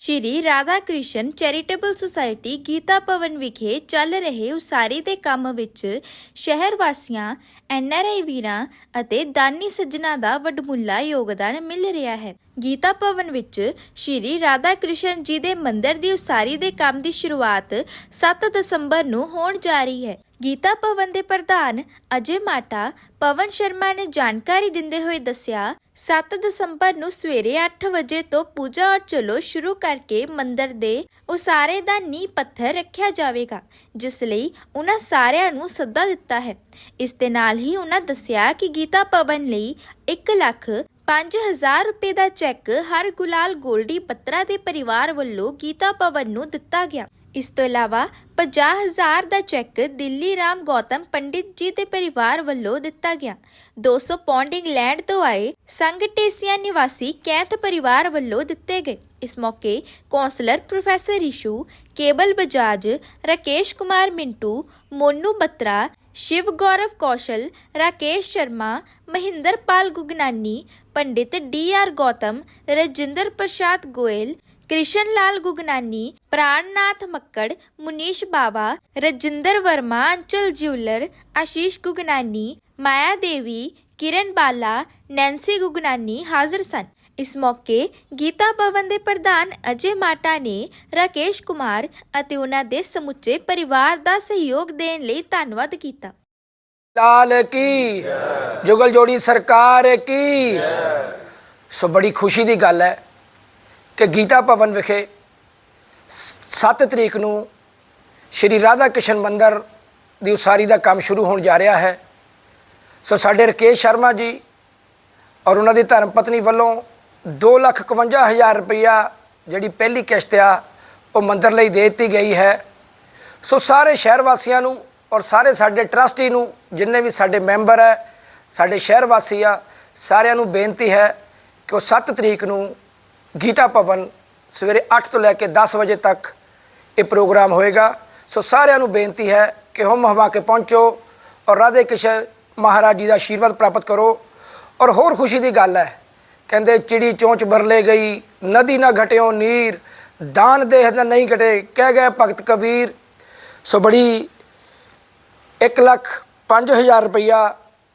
ਸ਼੍ਰੀ Radha Krishna charitable society Gita Bhawan ਵਿਖੇ ਚੱਲ ਰਹੇ ਉਸਾਰੀ ਦੇ ਕੰਮ ਵਿੱਚ ਸ਼ਹਿਰ ਵਾਸੀਆਂ ਐਨਆਰਆਈ ਵੀਰਾਂ ਅਤੇ ਦਾਨੀ ਸੱਜਣਾ ਦਾ ਵਡਮੁੱਲਾ ਯੋਗਦਾਨ ਮਿਲ ਰਿਹਾ ਹੈ। ਗੀਤਾ ਭਵਨ ਵਿੱਚ ਸ਼੍ਰੀ ਰਾਧਾ ਕ੍ਰਿਸ਼ਨ ਜੀ ਦੇ ਮੰਦਿਰ ਦੀ ਉਸਾਰੀ ਦੇ ਕੰਮ ਦੀ ਸ਼ੁਰੂਆਤ 7 ਦਸੰਬਰ ਨੂੰ ਹੋਣ ਜਾ ਰਹੀ ਹੈ। ਗੀਤਾ ਭਵਨ ਦੇ ਪ੍ਰਧਾਨ ਅਜੇ ਮਾਟਾ ਪਵਨ ਸ਼ਰਮਾ ਨੇ ਜਾਣਕਾਰੀ ਦਿੰਦੇ ਹੋਏ ਦੱਸਿਆ 7 ਦਸੰਬਰ ਨੂੰ ਸਵੇਰੇ 8 ਵਜੇ ਤੋਂ ਪੂਜਾ ਔਰ ਚਲੋ ਸ਼ੁਰੂ ਕਰਕੇ ਮੰਦਿਰ ਦੇ ਉਸਾਰੇ ਦਾ ਨੀਂਹ ਪੱਥਰ ਰੱਖਿਆ ਜਾਵੇਗਾ, ਜਿਸ ਲਈ ਉਹਨਾਂ ਸਾਰਿਆਂ ਨੂੰ ਸੱਦਾ ਦਿੱਤਾ ਹੈ। ਇਸ ਦੇ ਨਾਲ ਹੀ ਉਹਨਾਂ ਦੱਸਿਆ ਕਿ ਗੀਤਾ ਭਵਨ ਲਈ 1 ਲੱਖ 5000 ਰੁਪਏ ਦਾ ਚੈੱਕ ਹਰ ਗੁਲਾਲ ਗੋਲਡੀ ਪੱਤਰਾ ਦੇ ਪਰਿਵਾਰ ਵੱਲੋਂ ਗੀਤਾ ਭਵਨ ਨੂੰ ਦਿੱਤਾ ਗਿਆ। ਇਸ ਤੋਂ ਇਲਾਵਾ 50000 ਦਾ ਚੈੱਕ ਦਿੱਲੀ ਰਾਮ ਗੌਤਮ ਪੰਡਿਤ ਜੀ ਦੇ ਪਰਿਵਾਰ ਵੱਲੋਂ ਦਿੱਤਾ ਗਿਆ। 200 ਪੌਂਡ ਇੰਗਲੈਂਡ ਤੋਂ ਆਏ ਸੰਘ ਟੇਸੀਆਂ ਨਿਵਾਸੀ ਕੈਂਥ ਪਰਿਵਾਰ ਵੱਲੋਂ ਦਿੱਤੇ ਗਏ। ਇਸ ਮੌਕੇ councillor professor Ishu Kewal Bajaj, Rakesh Kumar Mintu, Monu Batra, Shiv Gaurav Kaushal, Rakesh Sharma, Mahinder Pal Gugnani, Pandit D R Gautam, Rajinder Prasad Goyal Krishan Lal Gugnani, Prannath Makkar, Munish Bawa, Rajinder Verma, Anchal jeweller Ashish Gugnani, Maya Devi, Kiran Bala, Nancy Gugnani ਹਾਜ਼ਰ ਸਨ। ਇਸ ਮੌਕੇ ਗੀਤਾ ਭਵਨ ਦੇ ਪ੍ਰਧਾਨ ਅਜੇ ਮਾਟਾ ਨੇ ਰਾਕੇਸ਼ ਕੁਮਾਰ ਅਤੇ ਉਹਨਾਂ ਦੇ ਸਮੁੱਚੇ ਪਰਿਵਾਰ ਦਾ ਸਹਿਯੋਗ ਦੇਣ ਲਈ ਧੰਨਵਾਦ ਕੀਤਾ। ਲਾਲ ਕੀ? ਜੁਗਲ ਜੋੜੀ ਸਰਕਾਰ ਕੀ? ਸੋ ਬੜੀ ਖੁਸ਼ੀ ਦੀ ਗੱਲ ਹੈ। ਕਿ ਗੀਤਾ ਭਵਨ ਵਿਖੇ 7 ਤਰੀਕ ਨੂੰ ਸ਼੍ਰੀ ਰਾਧਾ ਕ੍ਰਿਸ਼ਨ ਮੰਦਿਰ ਦੀ ਉਸਾਰੀ ਦਾ ਕੰਮ ਸ਼ੁਰੂ ਹੋਣ ਜਾ ਰਿਹਾ ਹੈ। ਸੋ ਸਾਡੇ ਰਕੇਸ਼ ਸ਼ਰਮਾ ਜੀ ਔਰ ਉਹਨਾਂ ਦੀ ਧਰਮ ਪਤਨੀ ਵੱਲੋਂ 251000 ਰੁਪਇਆ ਜਿਹੜੀ ਪਹਿਲੀ ਕਿਸ਼ਤ ਆ, ਉਹ ਮੰਦਰ ਲਈ ਦੇ ਦਿੱਤੀ ਗਈ ਹੈ। ਸੋ ਸਾਰੇ ਸ਼ਹਿਰ ਵਾਸੀਆਂ ਨੂੰ ਔਰ ਸਾਰੇ ਸਾਡੇ ਟਰਸਟੀ ਨੂੰ, ਜਿੰਨੇ ਵੀ ਸਾਡੇ ਮੈਂਬਰ ਹੈ, ਸਾਡੇ ਸ਼ਹਿਰ ਵਾਸੀ ਆ, ਸਾਰਿਆਂ ਨੂੰ ਬੇਨਤੀ ਹੈ ਕਿ ਉਹ 7 ਤਰੀਕ ਨੂੰ ਗੀਤਾ ਭਵਨ ਸਵੇਰੇ 8 ਤੋਂ ਲੈ ਕੇ 10 ਵਜੇ ਤੱਕ ਇਹ ਪ੍ਰੋਗਰਾਮ ਹੋਏਗਾ। ਸੋ ਸਾਰਿਆਂ ਨੂੰ ਬੇਨਤੀ ਹੈ ਕਿ ਹਮ ਹਮਾ ਕੇ ਪਹੁੰਚੋ ਔਰ ਰਾਧੇ ਕ੍ਰਿਸ਼ਨ ਮਹਾਰਾਜ ਜੀ ਦਾ ਆਸ਼ੀਰਵਾਦ ਪ੍ਰਾਪਤ ਕਰੋ। ਔਰ ਹੋਰ ਖੁਸ਼ੀ ਦੀ ਗੱਲ ਹੈ, ਕਹਿੰਦੇ ਚਿੜੀ ਚੋਂਚ ਬਰਲੇ ਗਈ, ਨਦੀ ਨਾ ਘਟਿਓ ਨੀਰ, ਦਾਨ ਦੇਹ ਨਾ ਨਹੀਂ ਘਟੇ, ਕਹਿ ਗਏ ਭਗਤ ਕਬੀਰ। ਸੋ ਬੜੀ 1 ਲੱਖ 5000 ਰੁਪਈਆ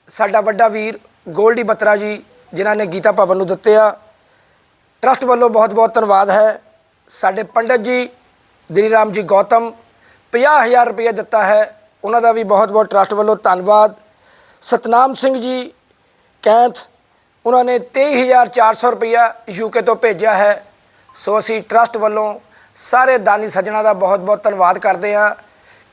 ਸਾਡਾ ਵੱਡਾ ਵੀਰ ਗੋਲਡੀ ਬਤਰਾ ਜੀ, ਜਿਨ੍ਹਾਂ ਨੇ ਗੀਤਾ ਭਵਨ ਨੂੰ ਦਿੱਤੇ ਆ। ਟਰਸਟ ਵੱਲੋਂ ਬਹੁਤ ਬਹੁਤ ਧੰਨਵਾਦ ਹੈ। ਸਾਡੇ ਪੰਡਤ ਜੀ ਦਿਲੀ ਰਾਮ ਜੀ ਗੌਤਮ 50000 ਰੁਪਏ ਦਿੱਤਾ ਹੈ। ਉਹਨਾਂ ਦਾ ਵੀ ਬਹੁਤ ਬਹੁਤ ਟਰਸਟ ਵੱਲੋਂ ਧੰਨਵਾਦ। ਸਤਨਾਮ ਸਿੰਘ ਜੀ, ਕੈਂਥ, ਉਹਨਾਂ ਨੇ 23400 ਰੁਪਇਆ ਯੂਕੇ ਤੋਂ ਭੇਜਿਆ ਹੈ। ਸੋ ਅਸੀਂ ਟਰਸਟ ਵੱਲੋਂ ਸਾਰੇ ਦਾਨੀ ਸੱਜਣਾ ਦਾ ਬਹੁਤ ਬਹੁਤ ਧੰਨਵਾਦ ਕਰਦੇ ਹਾਂ।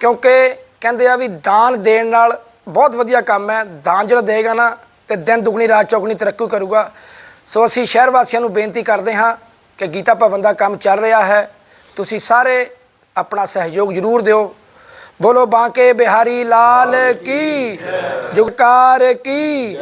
ਕਿਉਂਕਿ ਕਹਿੰਦੇ ਆ ਵੀ ਦਾਨ ਦੇਣ ਨਾਲ ਬਹੁਤ ਵਧੀਆ ਕੰਮ ਹੈ। ਦਾਨ ਜਿਹੜਾ ਦੇਗਾ ਨਾ, ਤੇ ਦਿਨ ਦੁਗਣੀ, ਰਾਤ ਚੌਗਣੀ ਤਰੱਕੀ ਕਰੂਗਾ। ਸੋ ਅਸੀਂ ਸ਼ਹਿਰ ਵਾਸੀਆਂ ਨੂੰ ਬੇਨਤੀ ਕਰਦੇ ਹਾਂ ਕਿ ਗੀਤਾ ਭਵਨ ਦਾ ਕੰਮ ਚੱਲ ਰਿਹਾ ਹੈ। ਤੁਸੀਂ ਸਾਰੇ ਆਪਣਾ ਸਹਿਯੋਗ ਜ਼ਰੂਰ ਦਿਓ। ਬੋਲੋ ਬਾਂਕੇ ਬਿਹਾਰੀ ਲਾਲ ਕੀ? ਜੁਗਕਾਰ ਕੀ?